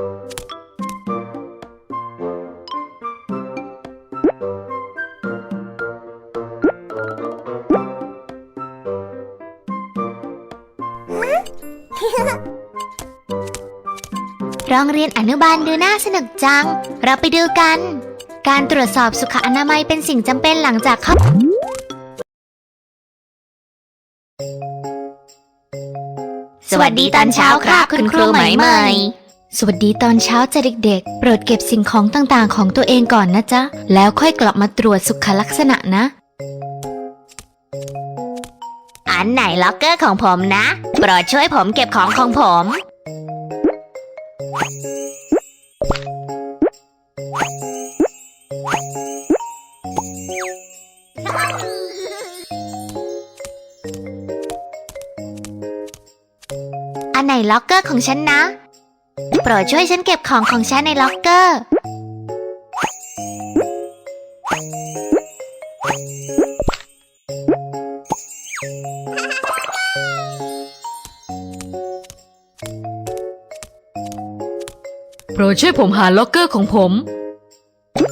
โรงเรียนอนุบาลดูน่าสนุกจัง เราไปดูกัน การตรวจสอบสุขอนามัยเป็นสิ่งจำเป็นหลังจากเข้าสวัสดีตอนเช้าค่ะคุณครูใหม่ สวัสดีตอนเช้าจ้ะเด็กๆ โปรดเก็บสิ่งของต่างๆ ของตัวเองก่อนนะจ๊ะ แล้วค่อยกลับมาตรวจสุขลักษณะนะ อันไหนล็อกเกอร์ของผมนะ โปรดช่วยผมเก็บของของผม อันไหนล็อกเกอร์ของฉันนะ โปรดช่วยฉันเก็บของของฉันในล็อกเกอร์ โปรดช่วยผมหาล็อกเกอร์ของผม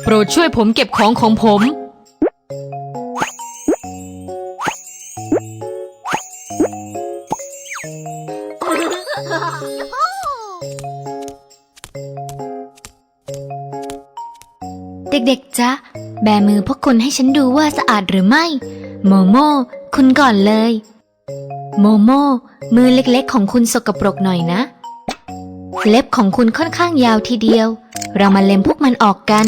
โปรดช่วยผมเก็บของของผม เด็กๆจ๊ะ แบมือพวกคุณให้ฉันดูว่าสะอาดหรือไม่ โมโมคุณก่อนเลย โมโมมือเล็กๆ ของคุณสกปรกหน่อยนะ เล็บของคุณค่อนข้างยาวทีเดียว เรามาเล็มพวกมันออกกัน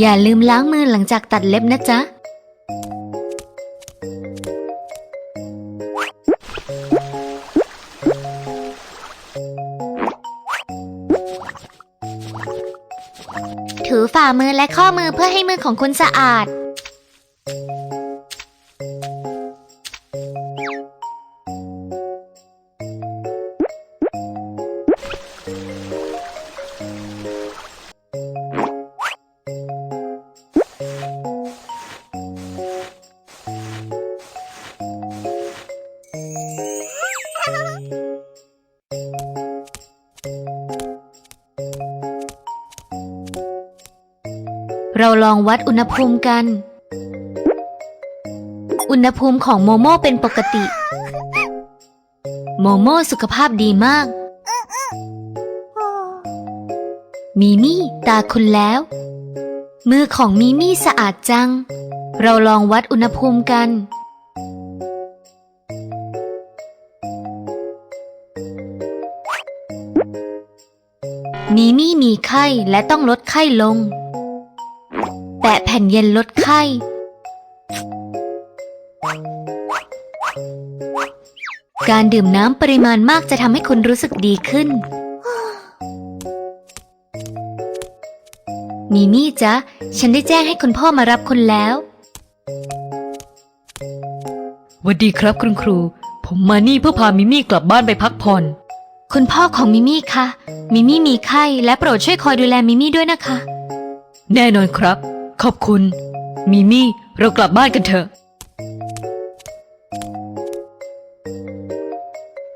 อย่าลืมล้างมือหลังจากตัดเล็บนะจ๊ะ ถูฝ่ามือและข้อมือเพื่อให้มือของคุณสะอาด เราลองวัดอุณหภูมิกัน อุณหภูมิของโมโม่เป็นปกติ โมโม่สุขภาพดีมาก มีมี่ตาคุณแล้ว มือของมีมี่สะอาดจัง เราลองวัดอุณหภูมิกัน มีมี่มีไข้และต้องลดไข้ลง แปะแผ่นเย็นลดไข้ การดื่มน้ำปริมาณมากจะทำให้คุณรู้สึกดีขึ้น มีมี่จ๊ะ ฉันได้แจ้งให้คุณพ่อมารับคุณแล้วหวัสดีครับคุณครู ผมมานี่เพื่อพามิมี่กลับบ้านไปพักผ่อน คุณพ่อของมิมี่คะ มิมี่มีไข้และโปรดช่วยคอยดูแลมิมี่ด้วยนะคะ แน่นอนครับ ขอบคุณ มิมี่เรากลับบ้านกันเถอะ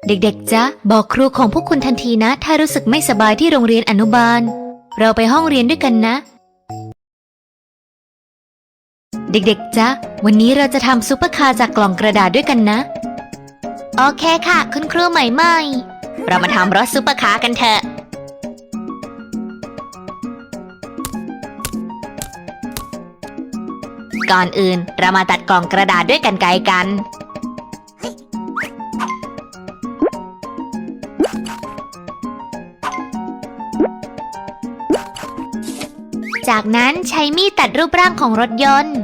เด็กๆจ๊ะบอกครูของพวกคุณทันทีนะ ถ้ารู้สึกไม่สบายที่โรงเรียนอนุบาล เราไปห้องเรียนด้วยกันนะ เด็กๆจ๊ะวันนี้เราจะทำซุปเปอร์คาร์จากกล่องกระดาษด้วยกันนะ โอเคค่ะ คุณครูใหม่ใหม่เรามาทำรถซุปเปอร์คาร์กันเถอะ ก่อนอื่น เรามาตัดกล่องกระดาษด้วยกันไกรกัน จากนั้นใช้มีดตัดรูปร่างของรถยนต์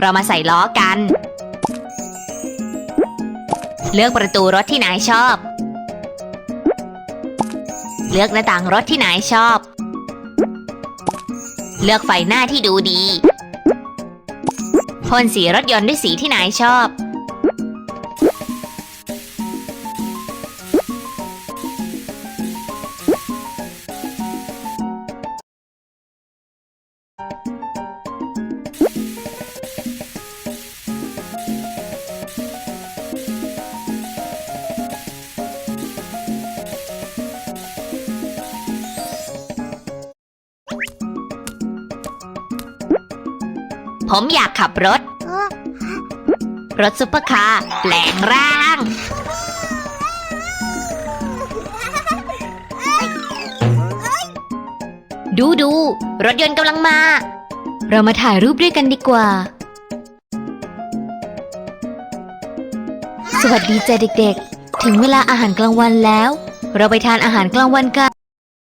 เรามาใส่ล้อกัน เลือกประตูรถที่นายชอบ เลือกหน้าต่างรถที่นายชอบ เลือกไฟหน้าที่ดูดีพ่นสีรถยนต์ด้วยสีที่นายชอบ ผมอยากขับรถ รถซุปเปอร์คาร์แปลงร่าง ดูดูรถยนต์กำลังมา เรามาถ่ายรูปด้วยกันดีกว่า สวัสดีจ้ะเด็กๆ ถึงเวลาอาหารกลางวันแล้ว เราไปทานอาหารกลางวันกัน